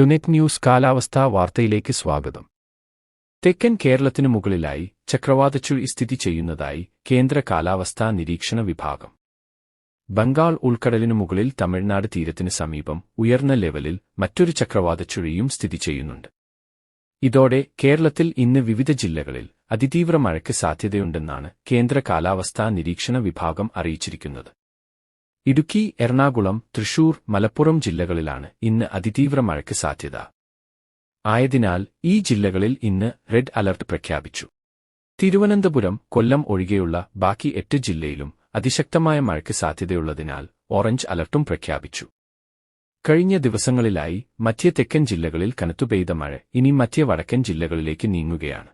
ടുനെറ്റ് news കാലാവസ്ഥാ വാർത്തയിലേക്ക് സ്വാഗതം. തെക്കൻ കേരളത്തിനു മുകളിലായി ചക്രവാതച്ചുഴി സ്ഥിതി ചെയ്യുന്നതായി കേന്ദ്ര കാലാവസ്ഥാ നിരീക്ഷണ വിഭാഗം. ബംഗാൾ ഉൾക്കടലിനു മുകളിൽ തമിഴ്നാട് തീരത്തിന് സമീപം ഉയർന്ന ലെവലിൽ മറ്റൊരു ചക്രവാതച്ചുഴിയും സ്ഥിതി ചെയ്യുന്നുണ്ട്. ഇതോടെ കേരളത്തിൽ ഇന്ന് വിവിധ ജില്ലകളിൽ അതിതീവ്ര മഴയ്ക്ക് സാധ്യതയുണ്ടെന്നാണ് കേന്ദ്ര കാലാവസ്ഥാ നിരീക്ഷണ വിഭാഗം അറിയിച്ചിരിക്കുന്നത്. ഇടുക്കി എറണാകുളം തൃശൂർ മലപ്പുറം ജില്ലകളിലാണ് ഇന്ന് അതിതീവ്ര മഴയ്ക്ക് സാധ്യത. ആയതിനാൽ ഈ ജില്ലകളിൽ ഇന്ന് റെഡ് അലർട്ട് പ്രഖ്യാപിച്ചു. തിരുവനന്തപുരം കൊല്ലം ഒഴികെയുള്ള ബാക്കി എട്ട് ജില്ലയിലും അതിശക്തമായ മഴയ്ക്ക് സാധ്യതയുള്ളതിനാൽ ഓറഞ്ച് അലർട്ടും പ്രഖ്യാപിച്ചു. കഴിഞ്ഞ ദിവസങ്ങളിലായി മധ്യ തെക്കൻ ജില്ലകളിൽ കനത്തുപെയ്ത മഴ ഇനി മധ്യ വടക്കൻ ജില്ലകളിലേക്ക് നീങ്ങുകയാണ്.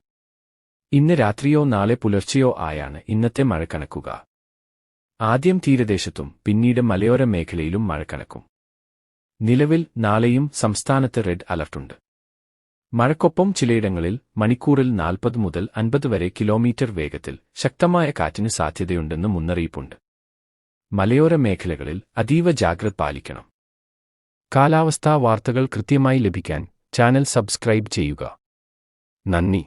ഇന്ന് രാത്രിയോ നാളെ പുലർച്ചെയോ ആയാണ് ഇന്നത്തെ മഴ കണക്കുക. ആദ്യം തീരദേശത്തും പിന്നീട് മലയോര മേഖലയിലും മഴ കണക്കും. നിലവിൽ നാളെയും സംസ്ഥാനത്ത് റെഡ് അലർട്ടുണ്ട്. മഴക്കൊപ്പം ചിലയിടങ്ങളിൽ മണിക്കൂറിൽ നാൽപ്പത് മുതൽ അൻപത് വരെ കിലോമീറ്റർ വേഗത്തിൽ ശക്തമായ കാറ്റിന് സാധ്യതയുണ്ടെന്ന് മുന്നറിയിപ്പുണ്ട്. മലയോര മേഖലകളിൽ അതീവ ജാഗ്രത പാലിക്കണം. കാലാവസ്ഥാ വാർത്തകൾ കൃത്യമായി ലഭിക്കാൻ ചാനൽ സബ്സ്ക്രൈബ് ചെയ്യുക. നന്ദി.